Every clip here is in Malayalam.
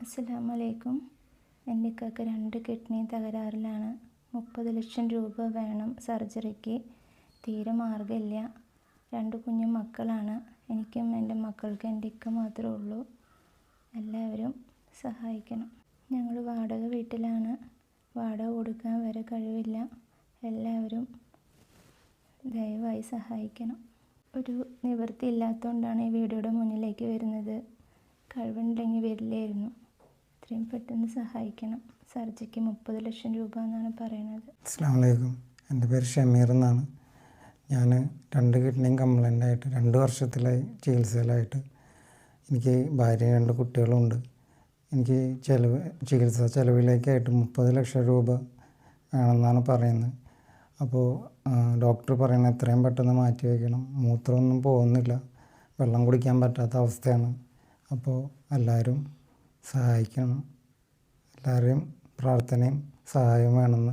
അസ്സലാമു വലൈക്കും എന്റെ ഇക്കാക്ക് രണ്ട് കിഡ്നി തകരാറിലാണ്. മുപ്പത് ലക്ഷം രൂപ വേണം സർജറിക്ക്. തീരെ മാർഗമില്ല. രണ്ട് കുഞ്ഞു മക്കളാണ്. എനിക്കും എന്റെ മക്കൾക്ക് എന്റെ ഇക്ക മാത്രമേ ഉള്ളൂ. എല്ലാവരും സഹായിക്കണം. ഞങ്ങൾ വാടക വീട്ടിലാണ്. വാടക കൊടുക്കാൻ വരെ കഴിവില്ല. എല്ലാവരും ദയവായി സഹായിക്കണം. ഒരു നിവൃത്തി ഇല്ലാത്തതുകൊണ്ടാണ് ഈ വീഡിയോയുടെ മുന്നിലേക്ക് വരുന്നത്. കഴിവുണ്ടെങ്കിൽ വരില്ലായിരുന്നു. എത്രയും പെട്ടെന്ന് സഹായിക്കണം. സർജറിക്ക് മുപ്പത് ലക്ഷം രൂപ എന്നാണ് പറയുന്നത് അസ്ലാമലൈക്കും എന്റെ പേര് ഷമീർ എന്നാണ്. ഞാൻ രണ്ട് കിഡ്നിയും കംപ്ലൈന്റ് ആയിട്ട് രണ്ട് വർഷത്തിലായി ചികിത്സയിലായിട്ട് എനിക്ക് ഭാര്യയും രണ്ട് കുട്ടികളുണ്ട്. എനിക്ക് ചിലവ് ചികിത്സാ ചിലവിലേക്കായിട്ട് മുപ്പത് ലക്ഷം രൂപ വേണമെന്നാണ് പറയുന്നത്. അപ്പോൾ ഡോക്ടർ പറയുന്നത് എത്രയും പെട്ടെന്ന് മാറ്റി വയ്ക്കണം. മൂത്രമൊന്നും പോകുന്നില്ല. വെള്ളം കുടിക്കാൻ പറ്റാത്ത അവസ്ഥയാണ്. അപ്പോൾ എല്ലാവരും സഹായിക്കണം. എല്ലാവരെയും പ്രാർത്ഥനയും സഹായം വേണമെന്ന്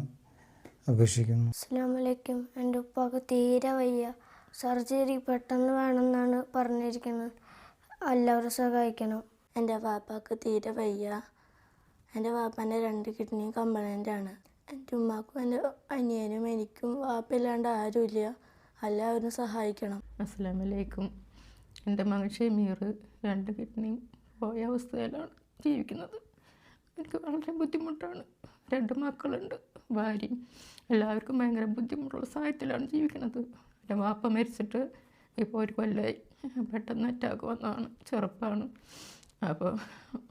അപേക്ഷിക്കുന്നു. അസ്സാമലൈക്കും എന്റെ ഉപ്പാക്ക് തീരെ വയ്യ. സർജറി പെട്ടെന്ന് വേണമെന്നാണ് പറഞ്ഞിരിക്കുന്നത്. എല്ലാവരും സഹായിക്കണം. എന്റെ വാപ്പാക്ക് തീരെ വയ്യ. എന്റെ വാപ്പാന്റെ രണ്ട് കിഡ്നിയും ആണ്. എന്റെ ഉമ്മാക്കും എന്റെ അനിയനും എനിക്കും വാപ്പയില്ലാണ്ട് ആരുമില്ല. എല്ലാവരും സഹായിക്കണം. അസ്സാമലൈക്കും എന്റെ മകൻ ഷമീർ രണ്ട് കിഡ്നിയും പോയ അവസ്ഥയിലാണ്. ജീവിക്കുന്നത്. എനിക്ക് വളരെ ബുദ്ധിമുട്ടാണ്. രണ്ട് മക്കളുണ്ട് ഭാര്യയും. എല്ലാവർക്കും ഭയങ്കര ബുദ്ധിമുട്ടുള്ള സാഹചര്യത്തിലാണ് ജീവിക്കുന്നത്. എന്റെ വാപ്പ മരിച്ചിട്ട് ഇപ്പോൾ ഒരു കൊല്ലമായി പെട്ടെന്ന് അറ്റാക്ക് വന്നതാണ് ചെറുപ്പമാണ് അപ്പോൾ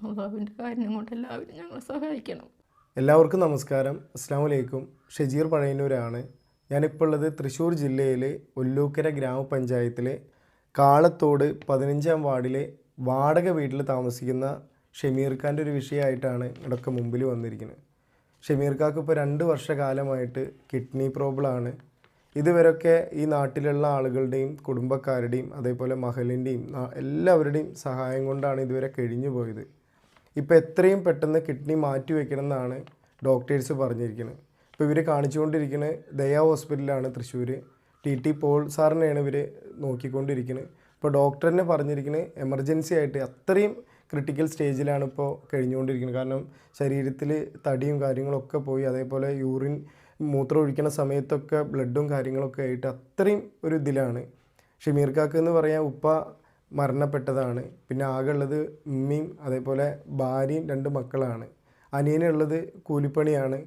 അള്ളാഹുവിന്റെ കാര്യം കൊണ്ട് എല്ലാവരും ഞങ്ങളെ സഹായിക്കണം. എല്ലാവർക്കും നമസ്കാരം. അസ്സാം വലൈക്കും ഷജീർ പഴയന്നൂരാണ്. ഞാനിപ്പോൾ ഉള്ളത് തൃശ്ശൂർ ജില്ലയിലെ ഒല്ലൂക്കര ഗ്രാമപഞ്ചായത്തിലെ കാളത്തോട് പതിനഞ്ചാം വാർഡിലെ വാടക വീട്ടിൽ താമസിക്കുന്ന ഷമീർ ഖാന്റെ ഒരു വിഷയമായിട്ടാണ് ഇടയ്ക്ക് മുമ്പിൽ വന്നിരിക്കുന്നത്. ഷമീർ ഖാക്ക് ഇപ്പോൾ രണ്ട് വർഷകാലമായിട്ട് കിഡ്നി പ്രോബ്ലമാണ്. ഇതുവരെയൊക്കെ ഈ നാട്ടിലുള്ള ആളുകളുടെയും കുടുംബക്കാരുടെയും അതേപോലെ മഹലിന്റെയും എല്ലാവരുടെയും സഹായം കൊണ്ടാണ് ഇതുവരെ കഴിഞ്ഞു പോയത്. ഇപ്പോൾ എത്രയും പെട്ടെന്ന് കിഡ്നി മാറ്റി വയ്ക്കണം എന്നാണ് ഡോക്ടേഴ്സ് പറഞ്ഞിരിക്കുന്നത്. ഇപ്പോൾ ഇവർ കാണിച്ചുകൊണ്ടിരിക്കുന്നത് ദയാ ഹോസ്പിറ്റലാണ് തൃശ്ശൂർ. ടി ടി പോൾ സാറിനെയാണ് ഇവർ നോക്കിക്കൊണ്ടിരിക്കുന്നത്. ഇപ്പോൾ ഡോക്ടറിനെ പറഞ്ഞിരിക്കുന്നത് എമർജൻസി ആയിട്ട് അത്രയും ക്രിട്ടിക്കൽ സ്റ്റേജിലാണ് ഇപ്പോൾ കഴിഞ്ഞുകൊണ്ടിരിക്കുന്നത്. കാരണം ശരീരത്തിൽ തടിയും കാര്യങ്ങളൊക്കെ പോയി അതേപോലെ യൂറിൻ മൂത്രം ഒഴിക്കുന്ന സമയത്തൊക്കെ ബ്ലഡും കാര്യങ്ങളൊക്കെ ആയിട്ട് അത്രയും ഒരു ഇതിലാണ്. ഷമീർ കാക്ക് എന്ന് പറയാൻ ഉപ്പ മരണപ്പെട്ടതാണ്. പിന്നെ ആകെ ഉള്ളത് ഉമ്മയും അതേപോലെ ഭാര്യയും രണ്ട് മക്കളാണ്. അനിയനുള്ളത് കൂലിപ്പണിയാണ്.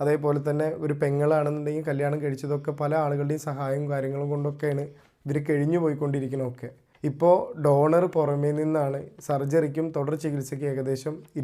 അതേപോലെ തന്നെ ഒരു പെങ്ങളാണെന്നുണ്ടെങ്കിൽ കല്യാണം കഴിച്ചതൊക്കെ പല ആളുകളുടെയും സഹായവും കാര്യങ്ങളും കൊണ്ടൊക്കെയാണ് ഇവർ കഴിഞ്ഞു പോയിക്കൊണ്ടിരിക്കുന്നതൊക്കെ ഇപ്പോൾ ഡോണർ പുറമേ നിന്നാണ് സർജറിക്കും തുടർ ചികിത്സയ്ക്ക് ഏകദേശം